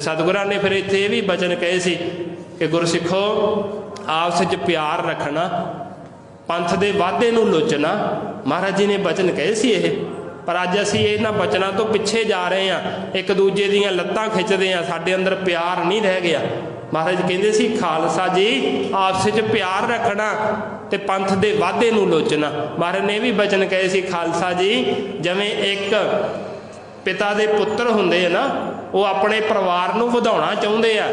ਸਤਿਗੁਰਾਂ ਨੇ ਫਿਰ ਇੱਥੇ ਇਹ ਵੀ ਬਚਨ ਕਹੇ ਸੀ ਕਿ ਗੁਰਸਿੱਖੋ ਆਪਸ ਵਿੱਚ ਪਿਆਰ ਰੱਖਣਾ, ਪੰਥ ਦੇ ਵਾਧੇ ਨੂੰ ਲੋਚਣਾ। ਮਹਾਰਾਜ ਜੀ ਨੇ ਬਚਨ ਕਹੇ ਸੀ ਇਹ। ਪਰ ਅੱਜ ਅਸੀਂ ਇਹਨਾਂ ਬਚਨਾਂ ਤੋਂ ਪਿੱਛੇ ਜਾ ਰਹੇ ਹਾਂ। ਇੱਕ ਦੂਜੇ ਦੀਆਂ ਲੱਤਾਂ ਖਿੱਚਦੇ ਹਾਂ। ਸਾਡੇ ਅੰਦਰ ਪਿਆਰ ਨਹੀਂ ਰਹਿ ਗਿਆ। ਮਹਾਰਾਜ ਕਹਿੰਦੇ ਸੀ, ਖਾਲਸਾ ਜੀ ਆਪਸ ਵਿੱਚ ਪਿਆਰ ਰੱਖਣਾ ਤੇ ਪੰਥ ਦੇ ਵਾਧੇ ਨੂੰ ਲੋਚਣਾ। ਮਹਾਰਾਜ ਨੇ ਇਹ ਵੀ ਬਚਨ ਕਹੇ ਸੀ, ਖਾਲਸਾ ਜੀ, ਜਿਵੇਂ ਇੱਕ ਪਿਤਾ ਦੇ ਪੁੱਤਰ ਹੁੰਦੇ ਆ ਨਾ, ਉਹ ਆਪਣੇ ਪਰਿਵਾਰ ਨੂੰ ਵਧਾਉਣਾ ਚਾਹੁੰਦੇ ਆ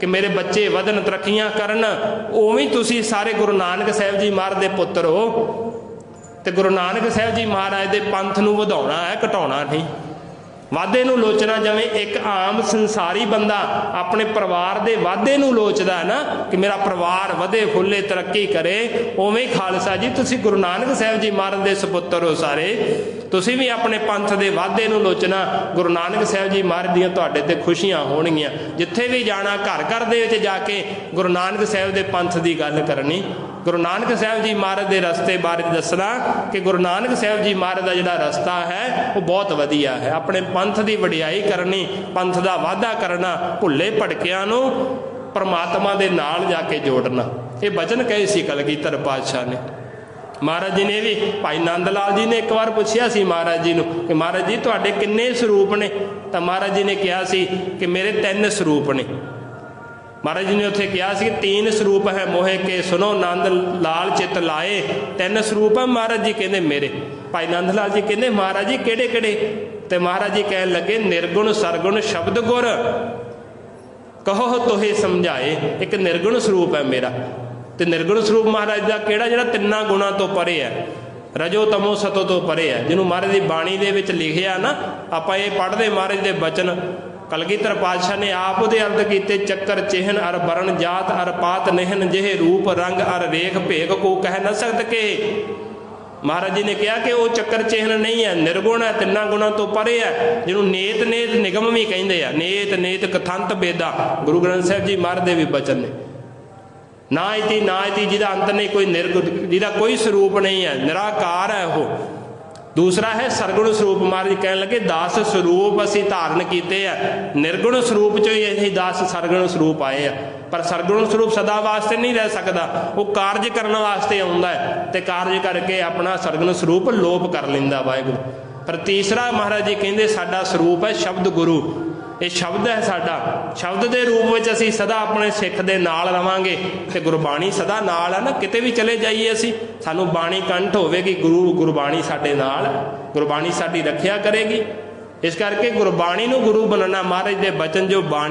ਕਿ ਮੇਰੇ ਬੱਚੇ ਵਧਣ, ਤਰੱਕੀਆਂ ਕਰਨ। ਉਵੇਂ ਤੁਸੀਂ ਸਾਰੇ ਗੁਰੂ ਨਾਨਕ ਸਾਹਿਬ ਜੀ ਮਹਾਰਾਜ ਦੇ ਪੁੱਤਰ ਹੋ। ਤੇ ਗੁਰੂ ਨਾਨਕ ਸਾਹਿਬ ਜੀ ਮਹਾਰਾਜ ਦੇ ਪੰਥ ਨੂੰ ਵਧਾਉਣਾ ਹੈ, ਘਟਾਉਣਾ ਨਹੀਂ। ਵਾਧੇ ਨੂੰ ਲੋਚਣਾ, ਜਿਵੇਂ ਇੱਕ ਆਮ ਸੰਸਾਰੀ ਬੰਦਾ ਆਪਣੇ ਪਰਿਵਾਰ ਦੇ ਵਾਧੇ ਨੂੰ ਲੋਚਦਾ ਹੈ ਨਾ, ਕਿ ਮੇਰਾ ਪਰਿਵਾਰ ਵਧੇ, ਫੁੱਲੇ, ਤਰੱਕੀ ਕਰੇ, ਉਵੇਂ ਖਾਲਸਾ ਜੀ, ਤੁਸੀਂ ਗੁਰੂ ਨਾਨਕ ਸਾਹਿਬ ਜੀ ਮਹਾਰਾਜ ਦੇ ਸੁਪੁੱਤਰ ਹੋ ਸਾਰੇ। ਤੁਸੀਂ ਵੀ ਆਪਣੇ ਪੰਥ ਦੇ ਵਾਧੇ ਨੂੰ ਲੋਚਣਾ ਗੁਰੂ ਨਾਨਕ ਸਾਹਿਬ ਜੀ ਮਹਾਰਾਜ ਦੀਆਂ ਤੁਹਾਡੇ ਤੇ ਖੁਸ਼ੀਆਂ ਹੋਣਗੀਆਂ। ਜਿੱਥੇ ਵੀ ਜਾਣਾ, ਘਰ ਘਰ ਦੇ ਵਿੱਚ ਜਾ ਕੇ ਗੁਰੂ ਨਾਨਕ ਸਾਹਿਬ ਦੇ ਪੰਥ ਦੀ ਗੱਲ ਕਰਨੀ। ਗੁਰੂ ਨਾਨਕ ਸਾਹਿਬ ਜੀ ਮਹਾਰਾਜ ਦੇ ਰਸਤੇ ਬਾਰੇ ਦੱਸਣਾ ਕਿ ਗੁਰੂ ਨਾਨਕ ਸਾਹਿਬ ਜੀ ਮਹਾਰਾਜ ਦਾ ਜਿਹੜਾ ਰਸਤਾ ਹੈ, ਉਹ ਬਹੁਤ ਵਧੀਆ ਹੈ। ਆਪਣੇ ਪੰਥ ਦੀ ਵਡਿਆਈ ਕਰਨੀ, ਪੰਥ ਦਾ ਵਾਧਾ ਕਰਨਾ, ਭੁੱਲੇ ਭਟਕਿਆਂ ਨੂੰ ਪਰਮਾਤਮਾ ਦੇ ਨਾਲ ਜਾ ਕੇ ਜੋੜਨਾ। ਇਹ ਬਚਨ ਕਹੇ ਸੀ ਕਲਗੀਧਰ ਪਾਤਸ਼ਾਹ ਨੇ। ਮਹਾਰਾਜ ਜੀ ਨੇ ਵੀ, ਭਾਈ ਨੰਦ ਲਾਲ ਜੀ ਨੇ ਇੱਕ ਵਾਰ ਪੁੱਛਿਆ ਸੀ ਮਹਾਰਾਜ ਜੀ ਨੂੰ ਕਿ ਮਹਾਰਾਜ ਜੀ, ਤੁਹਾਡੇ ਕਿੰਨੇ ਸਰੂਪ ਨੇ? ਤਾਂ ਮਹਾਰਾਜ ਜੀ ਨੇ ਕਿਹਾ ਸੀ ਕਿ ਮੇਰੇ ਤਿੰਨ ਸਰੂਪ ਨੇ। ਮਹਾਰਾਜ ਜੀ ਨੇ ਉੱਥੇ ਕਿਹਾ ਸੀ ਕਿ ਤੀਨ ਸਰੂਪ ਹੈ ਮੋਹਿ ਕੇ ਸੁਨੋ ਨੰਦ ਲਾਲ ਚਿਤ ਲਾਏ, ਤਿੰਨ ਸਰੂਪ ਹੈ ਮਹਾਰਾਜ ਜੀ ਕਹਿੰਦੇ ਮੇਰੇ। ਭਾਈ ਨੰਦ ਲਾਲ ਜੀ ਕਹਿੰਦੇ, ਮਹਾਰਾਜ ਜੀ ਕਿਹੜੇ ਕਿਹੜੇ ਤੇ ਮਹਾਰਾਜ ਜੀ ਕਹਿਣ ਲੱਗੇ, ਨਿਰਗੁਣ, ਸਰਗੁਣ, ਸ਼ਬਦ ਗੁਰ। ਕਹੋ ਤੋਹੇ ਸਮਝਾਏ, ਇੱਕ ਨਿਰਗੁਣ ਸਰੂਪ ਹੈ ਮੇਰਾ। ਤੇ ਨਿਰਗੁਣ ਸਰੂਪ ਮਹਾਰਾਜ ਦਾ ਕਿਹੜਾ ਜਿਹੜਾ ਤਿੰਨਾਂ ਗੁਣਾਂ ਤੋਂ ਪਰੇ ਹੈ? ਰਜੋ ਤਮੋ ਸਤੋ ਤੋਂ ਪਰੇ ਹੈ। ਜਿਹਨੂੰ ਮਹਾਰਾਜ ਦੀ ਬਾਣੀ ਦੇ ਵਿੱਚ ਲਿਖਿਆ ਨਾ, ਆਪਾਂ ਇਹ ਪੜ੍ਹਦੇ ਮਹਾਰਾਜ ਦੇ ਬਚਨ। ਕਲਗੀਧਰ ਪਾਤਸ਼ਾਹ ਨੇ ਆਪ ਉਹਦੇ ਅਰਥ ਕੀਤੇ, ਚੱਕਰ ਚਿਹਨ ਅਰ ਬਰਨ ਜਾਤ ਅਰ ਪਾਤ ਨਿਹਨ ਜਿਹੇ ਰੂਪ ਰੰਗ ਅਰ ਰੇਖ ਭੇਖ ਕੋ ਕਹਿ ਨਾ ਸਕਤ ਕੇ। ਮਹਾਰਾਜ ਜੀ ਨੇ ਕਿਹਾ ਕਿ ਉਹ ਚੱਕਰ ਚਿਹਨ ਨਹੀਂ ਹੈ, ਨਿਰਗੁਣ ਹੈ, ਤਿੰਨਾਂ ਗੁਣਾਂ ਤੋਂ ਪਰੇ ਹੈ। ਜਿਹਨੂੰ ਨੇਤ ਨੇਤ ਨਿਗਮ ਵੀ ਕਹਿੰਦੇ ਆ, ਨੇਤ ਨੇਤ ਕਥੰਤ ਬੇਦਾ। ਗੁਰੂ ਗ੍ਰੰਥ ਸਾਹਿਬ ਜੀ ਮਹਾਰਾਜ ਦੇ ਵੀ ਬਚਨ ਨੇ। ਨਾ ਇਤੀ ਨਾ ਇਤੀ ਜਿਹਦਾ ਅੰਤ ਨਹੀਂ, ਕੋਈ ਨਿਰਗੁਣ ਜਿਹਦਾ ਕੋਈ ਸਰੂਪ ਨਹੀਂ ਹੈ, ਨਿਰਾਕਾਰ ਹੈ ਉਹ। ਦੂਸਰਾ ਹੈ ਸਰਗੁਣ ਸਰੂਪ, ਮਹਾਰਾਜ ਕਹਿਣ ਲੱਗੇ 10 ਸਰੂਪ ਅਸੀਂ ਧਾਰਨ ਕੀਤੇ ਆ। ਨਿਰਗੁਣ ਸਰੂਪ ਚੋਂ ਹੀ ਅਸੀਂ 10 ਸਰਗੁਣ ਸਰੂਪ ਆਏ ਆ। ਪਰ ਸਰਗੁਣ ਸਰੂਪ ਸਦਾ ਵਾਸਤੇ ਨਹੀਂ ਰਹਿ ਸਕਦਾ। ਉਹ ਕਾਰਜ ਕਰਨ ਵਾਸਤੇ ਆਉਂਦਾ ਹੈ ਤੇ ਕਾਰਜ ਕਰਕੇ ਆਪਣਾ ਸਰਗੁਣ ਸਰੂਪ ਲੋਪ ਕਰ ਲੈਂਦਾ ਵਾਹਿਗੁਰੂ। ਪਰ ਤੀਸਰਾ ਮਹਾਰਾਜ ਜੀ ਕਹਿੰਦੇ, ਸਾਡਾ ਸਰੂਪ ਹੈ ਸ਼ਬਦ ਗੁਰੂ। ਇਹ ਸ਼ਬਦ ਹੈ ਸਾਡਾ। ਸ਼ਬਦ ਦੇ ਰੂਪ ਵਿੱਚ ਅਸੀਂ ਸਦਾ ਆਪਣੇ ਸਿੱਖ ਦੇ ਨਾਲ ਰਵਾਂਗੇ ਤੇ ਗੁਰਬਾਣੀ ਸਦਾ ਨਾਲ ਹੈ ਨਾ। ਕਿਤੇ ਵੀ ਚਲੇ ਜਾਈਏ ਅਸੀਂ, ਸਾਨੂੰ ਬਾਣੀ ਕੰਠ ਹੋਵੇਗੀ, ਗੁਰੂ ਗੁਰਬਾਣੀ ਸਾਡੇ ਨਾਲ, ਗੁਰਬਾਣੀ ਸਾਡੀ ਰੱਖਿਆ ਕਰੇਗੀ। ਇਸ ਕਰਕੇ ਗੁਰਬਾਣੀ ਨੂੰ ਗੁਰੂ ਬਣਨਾ ਮਹਾਰਾਜ ਦੇ ਬਚਨ ਜੋ ਬਾਣੀ